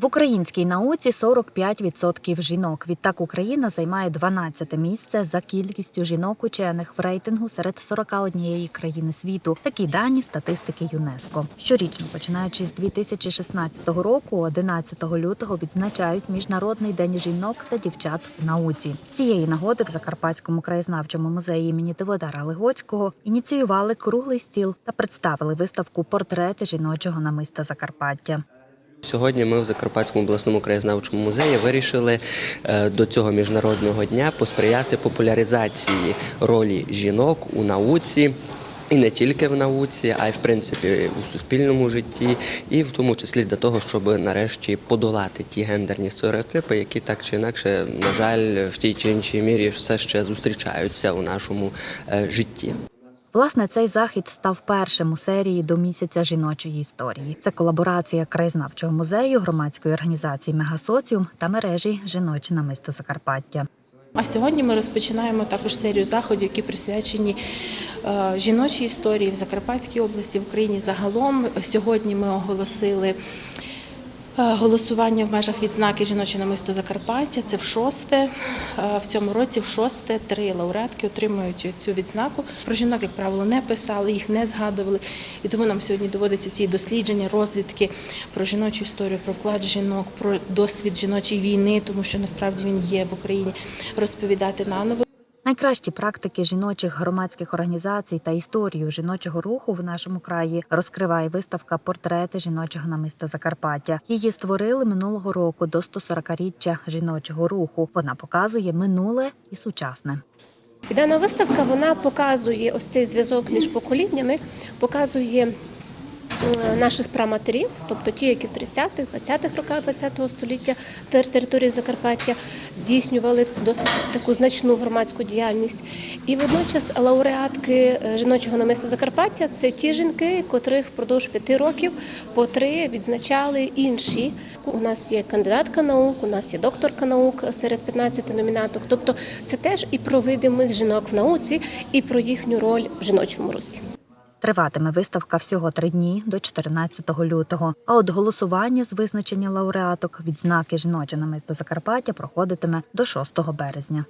В українській науці 45% жінок. Відтак Україна займає 12 місце за кількістю жінок учених в рейтингу серед 41 країни світу. Такі дані статистики ЮНЕСКо. Щорічно, починаючи з 2016 року, 11 лютого відзначають міжнародний день жінок та дівчат в науці. З цієї нагоди в Закарпатському краєзнавчому музеї імені Тиводара Легоцького ініціювали круглий стіл та представили виставку портрети жіночого намиста Закарпаття. Сьогодні ми в Закарпатському обласному краєзнавчому музеї вирішили е, до цього міжнародного дня посприяти популяризації ролі жінок у науці. І не тільки в науці, а й в принципі у суспільному житті, і в тому числі для того, щоб нарешті подолати ті гендерні стереотипи, які так чи інакше, на жаль, в тій чи іншій мірі все ще зустрічаються у нашому е, житті. Власне, цей захід став першим у серії до місяця жіночої історії. Це колаборація краєзнавчого музею, громадської організації Мегасоціум та мережі Жіноче намисто Закарпаття. А сьогодні ми розпочинаємо також серію заходів, які присвячені е, жіночій історії в Закарпатській області, в Україні загалом. Сьогодні ми оголосили голосування в межах відзнаки жіноче намисто Закарпаття. Це в шосте. Е, В цьому році в шосте три лауреатки отримують цю відзнаку. Про жінок, як правило, не писали, їх не згадували. І тому нам сьогодні доводиться ці дослідження, розвідки про жіночу історію, про вклад жінок, про досвід жіночої війни, тому що насправді він є в Україні, розповідати наново. Найкращі практики жіночих громадських організацій та історію жіночого руху в нашому краї розкриває виставка Портрети жіночого намиста Закарпаття. Її створили минулого року до 140-річчя жіночого руху. Вона показує минуле і сучасне. І дана виставка вона показує ось цей зв'язок між поколіннями, показує наших праматерів, тобто ті, які в 30-х, 20-х роках ХХ століття території Закарпаття здійснювали досить таку значну громадську діяльність. І водночас лауреатки е, жіночого намиста Закарпаття це ті жінки, котрих впродовж п'яти років по три відзначали інші. У нас є кандидатка наук, у нас є докторка наук серед 15 номінаток. Тобто це теж і про видимість жінок в науці, і про їхню роль в жіночому русі. Триватиме виставка всього три дні до 14 лютого. А от голосування з визначення лауреаток відзнаки жіночинами намисто Закарпаття проходитиме до 6 березня.